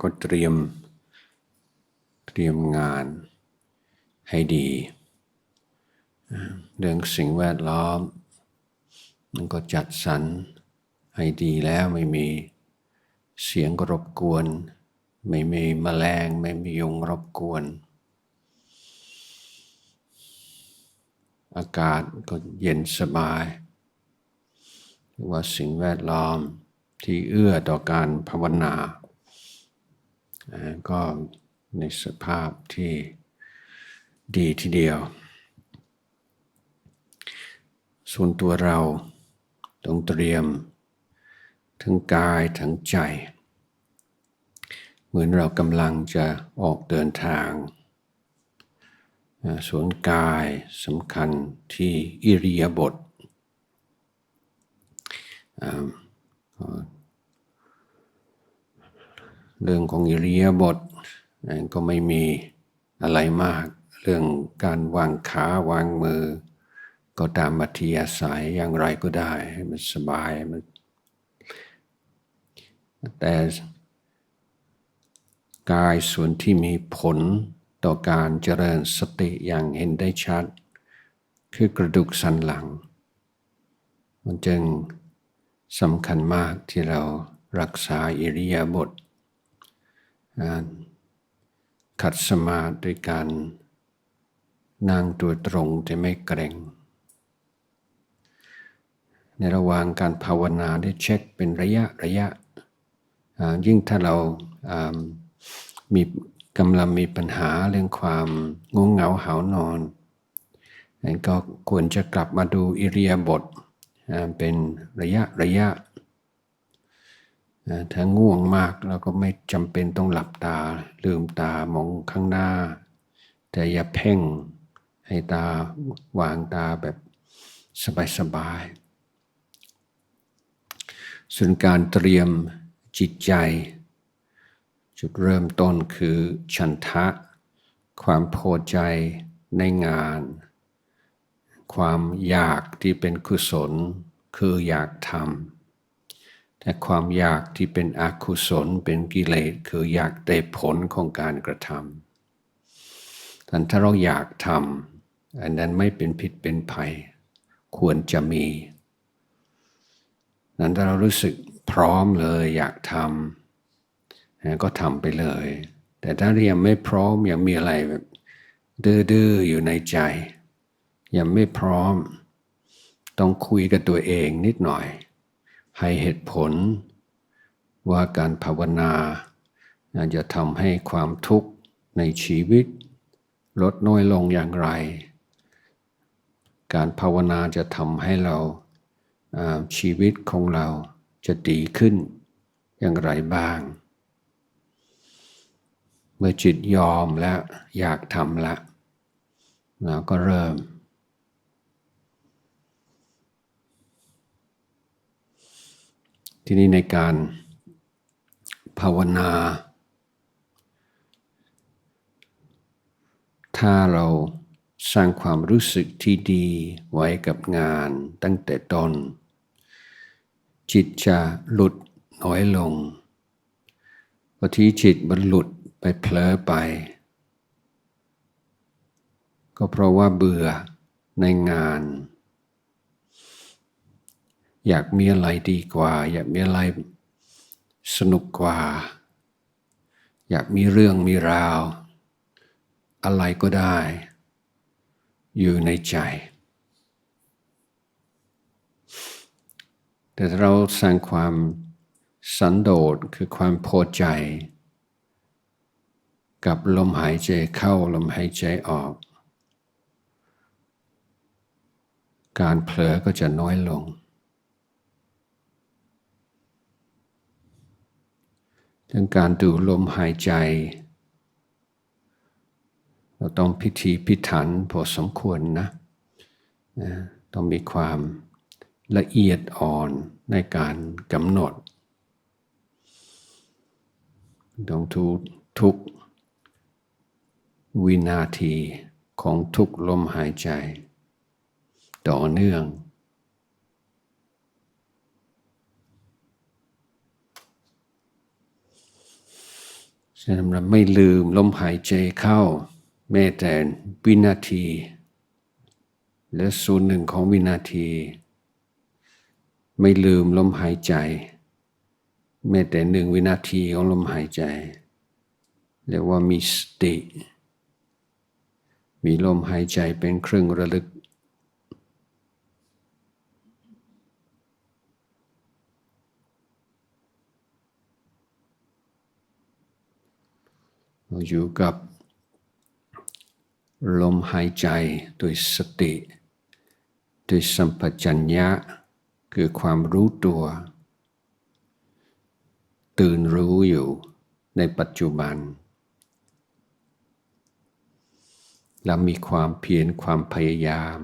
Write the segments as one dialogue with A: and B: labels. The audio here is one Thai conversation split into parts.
A: ก็เตรียม เตรียมงานให้ดี เรื่องสิ่งแวดล้อม มันก็จัดสรรให้ดีแล้วไม่มีเสียงรบกวน ไม่มีแมลงไม่มียุงรบกวน อากาศก็เย็นสบาย ว่าสิ่งแวดล้อมที่เอื้อต่อการภาวนา ก็ในสภาพที่ดีทีเดียว ส่วนตัวเราต้องเตรียม ทั้งกายทั้งใจ เหมือนเรากำลังจะออกเดินทางส่วนกายสำคัญที่อิริยาบถ เรื่องของอิริยาบถก็ไม่มีอะไรมาก เรื่องการวางขาวางมือ ก็ตามมัธยาศัยอย่างไรก็ได้ มันสบายมันแต่กายส่วนที่มีผลต่อการเจริญสติอย่างเห็นได้ชัด คือกระดูกสันหลัง มันจึงสำคัญมากที่เรารักษาอิริยาบถ ขัดสมาธิด้วยการนั่งตัวตรงจะไม่เกรงในระหว่างการภาวนาได้เช็คเป็นระยะระยะ ยิ่งถ้าเรามีกำลังมีปัญหาเรื่องความงงเหงาหานอนก็ควรจะกลับมาดูอิริยาบถเป็นระยะระยะ ถ้าง่วงมากเราก็ไม่จำเป็นต้องหลับตา ลืมตามองข้างหน้า แต่อย่าเพ่งให้ตาวางตาแบบสบายๆส่วนการเตรียมจิตใจ จุดเริ่มต้นคือฉันทะ ความพอใจในงาน ความอยากที่เป็นกุศลคืออยากทำ แต่ความอยากที่เป็นอกุศลเป็นกิเลสคืออยากได้ผลของการกระทำแต่ถ้าเราอยากทำอันนั้นไม่เป็นผิดเป็นภัย ควรจะมี นั้นถ้าเรารู้สึกพร้อมเลยอยากทำก็ทำไปเลย แต่ถ้าเรายังไม่พร้อมยังมีอะไรแบบดื้อๆอยู่ในใจ ยังไม่พร้อม ต้องคุยกับตัวเองนิดหน่อย ให้เหตุผล ว่าการภาวนาจะทำให้ความทุกข์ในชีวิต ลดน้อยลงอย่างไร การภาวนาจะทำให้เราชีวิตของเราจะดีขึ้นอย่างไรบ้าง เมื่อจิตยอมแล้วอยากทำละเราก็เริ่ม ที่นี้ในการภาวนา ถ้าเราสร้างความรู้สึกที่ดีไว้กับงานตั้งแต่ต้นจิตจะหลุดน้อยลงพอที่จิตมันหลุดไปเผลอไป ก็เพราะว่าเบื่อในงาน อยากมีอะไรดีกว่า อยากมีอะไรสนุกกว่า อยากมีเรื่องมีราว อะไรก็ได้ อยู่ในใจ แต่เราสร้างความสันโดษคือความพอใจ กับลมหายใจเข้าลมหายใจออก การเผลอก็จะน้อยลง ดังการดูลมหายใจ เราต้องพิธีพิถันพอสมควรนะต้องมีความละเอียดอ่อนในการกำหนด ต้องทุกทุกวินาทีของทุกลมหายใจ ต่อเนื่อง ฉะนั้นเราไม่ลืมลมหายใจเข้า แม้แต่วินาที และส่วนหนึ่งของวินาที ไม่ลืมลมหายใจ แม้แต่หนึ่งวินาทีของลมหายใจเรียกว่ามีสติ มีลมหายใจเป็นเครื่องระลึก เราอยู่กับลมหายใจโดยสติโดยสัมปชัญญะ คือความรู้ตัว ตื่นรู้อยู่ในปัจจุบัน และมีความเพียรความพยายาม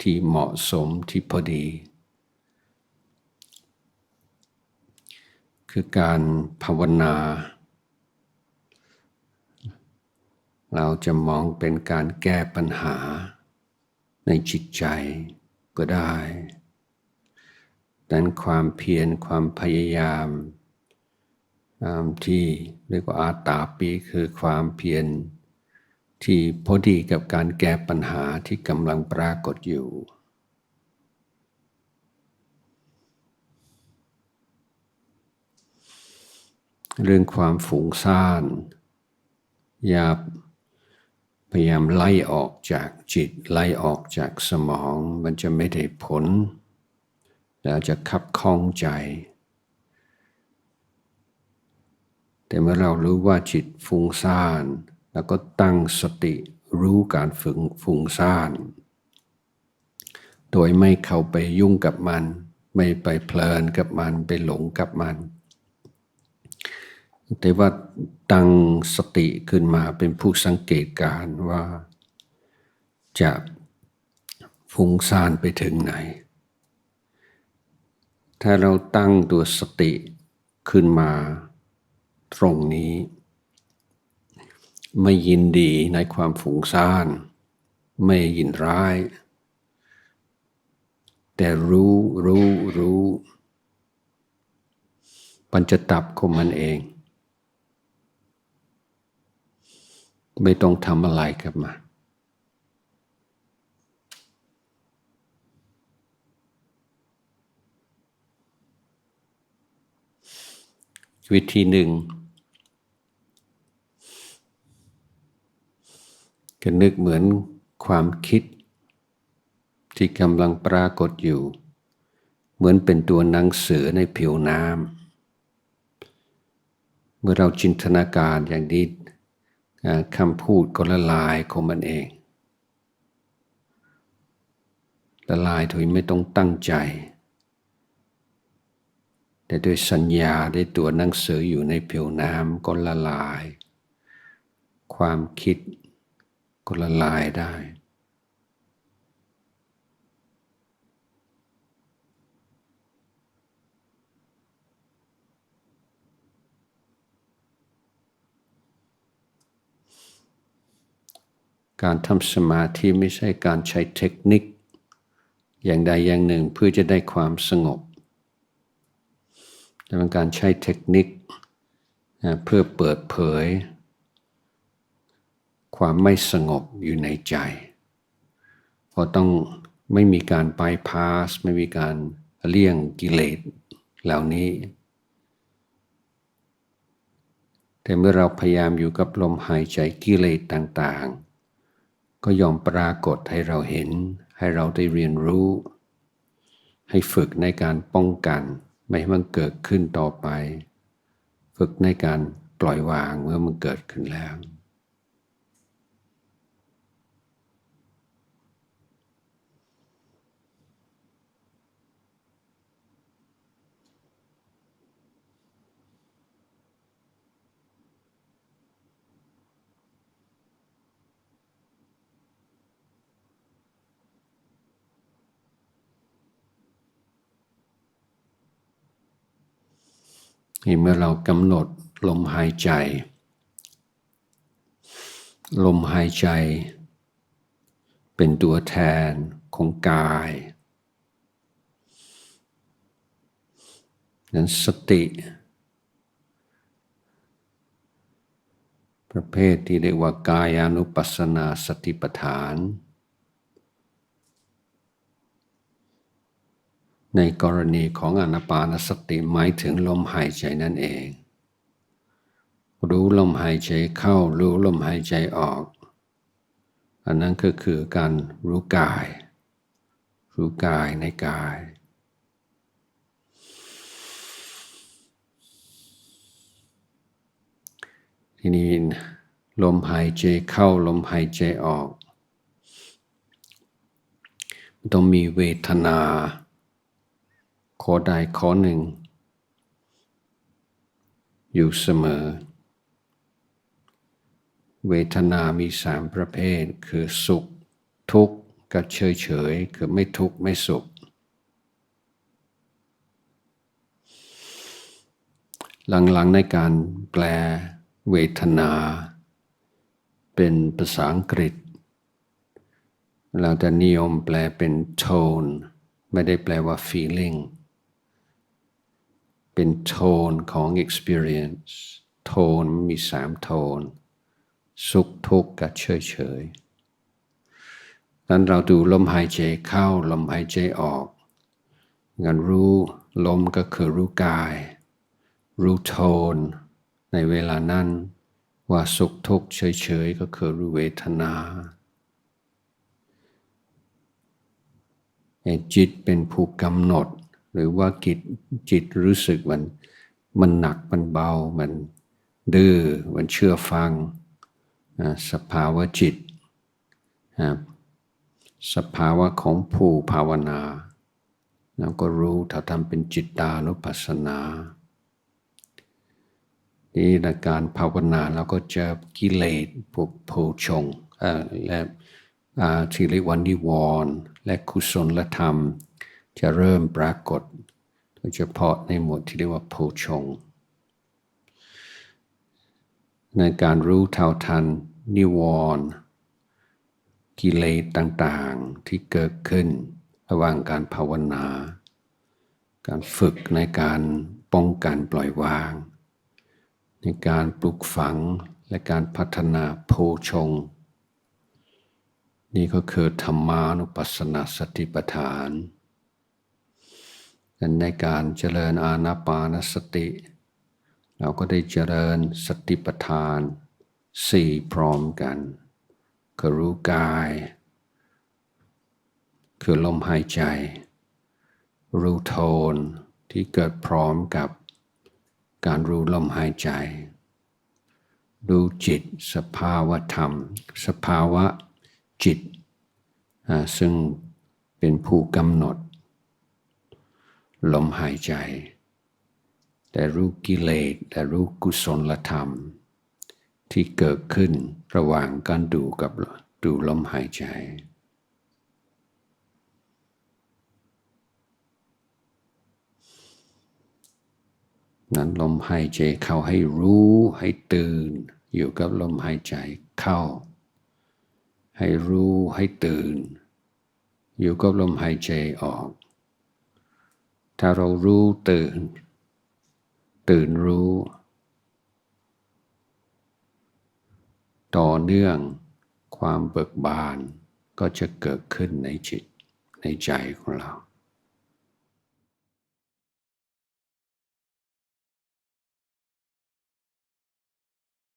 A: ที่เหมาะสมที่พอดี คือการภาวนา เราจะมองเป็นการแก้ปัญหา ในจิตใจก็ได้ดังความเพียรความพยายามที่เรียกว่าอาตาปีคือความเพียรที่พอดีกับการแก้ปัญหาที่กำลังปรากฏอยู่ เรื่องความฝูงซ่านอย่า พยายามไล่ออกจากจิตไล่ออกจากสมองมันจะไม่ได้ผล แล้วจะขับคล้องใจ แต่เมื่อเรารู้ว่าจิตฟุ้งซ่าน แล้วก็ตั้งสติรู้การฝึงฟุ้งซ่าน โดยไม่เข้าไปยุ่งกับมัน ไม่ไปเพลินกับมันไปหลงกับมัน แต่ว่า ตั้งสติขึ้นมาเป็นผู้สังเกตการว่า จะฟุ้งซ่านไปถึงไหน ถ้าเราตั้งตัวสติขึ้นมาตรงนี้ ไม่ยินดีในความฟุ้งซ่าน ไม่ยินร้าย แต่รู้รู้รู้มันจตับของมันเอง ไม่ต้องทำอะไรกับมันวิธีหนึ่งก็นึกเหมือนความคิด ที่กำลังปรากฏอยู่ เหมือนเป็นตัวหนังสือในผิวน้ำเมื่อเราจินตนาการอย่างนี้ คำพูดก็ละลายของมันเอง ละลายโดยไม่ต้องตั้งใจ แต่ด้วยสัญญาได้ตัวหนังสืออยู่ในผิวน้ำก็ละลาย ความคิดก็ละลายได้ การทำสมาธิไม่ใช่การใช้เทคนิค อย่างใดอย่างหนึ่งเพื่อจะได้ความสงบ แต่เป็นการใช้เทคนิคเพื่อเปิดเผย ความไม่สงบอยู่ในใจ เพราะต้องไม่มีการบายพาสไม่มีการเลี่ยงกิเลสเหล่านี้ แต่เมื่อเราพยายามอยู่กับลมหายใจกิเลสต่างๆ ก็ยอมปรากฏให้เราเห็น ให้เราได้เรียนรู้ ให้ฝึกในการป้องกัน ไม่ให้มันเกิดขึ้นต่อไป ฝึกในการปล่อยวางเมื่อมันเกิดขึ้นแล้ว นี่เมื่อเรากำหนดลมหายใจ ลมหายใจ เป็นตัวแทนของกายนั้นสติ ประเภทที่เรียกว่ากายานุปัสสนาสติปัฏฐาน ในกรณีของอนาปานสติหมายถึงลมหายใจนั่นเอง รู้ลมหายใจเข้ารู้ลมหายใจออก อันนั้นก็คือการรู้กาย รู้กายในกาย ทีนี้ลมหายใจเข้าลมหายใจออก ต้องมีเวทนา ข้อใดข้อหนึ่ง อยู่เสมอ เวทนามีสามประเภท คือสุข ทุกข์กับเฉยเฉยคือไม่ทุกข์ไม่สุข หลังๆในการแปลเวทนา เป็นภาษาอังกฤษเราจะนิยมแปลเป็น tone ไม่ได้แปลว่า feeling เป็น tone ของ experience tone มีสามโทน สุขทุกข์กับเฉยเฉยนั้นเราดูลมหายใจเข้าลมหายใจออกงานรู้ลมก็คือรู้กาย รู้โทน ในเวลานั้น ว่าสุขทุกข์เฉยๆก็คือรู้เวทนาจิตเป็นผู้กำหนด หรือว่าจิตจิตรู้สึกมันมันหนักมันเบามันดื้อมันเชื่อฟังสภาวะจิต สภาวะของผู้ภาวนาแล้วก็รู้ถ้าทำเป็นจิตตานุปัสสนา นี่ในการภาวนาเราก็จะกิเลสพวกโพชงและที่เรียกวันนิวรณ์และกุศลธรรม จะเริ่มปรากฏโดยเฉพาะในหมวดที่เรียกว่าโพชง ในการรู้เท่าทันนิวรณ์กิเลสต่างๆที่เกิดขึ้นระหว่างการภาวนา การฝึกในการป้องกันปล่อยวาง ในการปลูกฝังและการพัฒนาโพชง นี่ก็คือธรรมานุปัสสนาสติปัฏฐาน ในการเจริญอาณาปานสติ เราก็ได้เจริญสติปัฏฐานสี่พร้อมกันคือรู้กาย คือลมหายใจ รู้โทนที่เกิดพร้อมกับการรู้ลมหายใจดูจิตสภาวะธรรม สภาวะจิต ซึ่งเป็นผู้กำหนด ลมหายใจ แต่รู้กิเลสแต่รู้กุศลธรรม ที่เกิดขึ้นระหว่างการดูกับดูลมหายใจนั้นลมหายใจเข้าให้รู้ให้ตื่น อยู่กับลมหายใจเข้า ให้รู้ให้ตื่น อยู่กับลมหายใจออก ถ้าเรารู้ตื่น ตื่นรู้ ต่อเนื่องความเบิกบานก็จะเกิดขึ้นในจิตในใจของเรา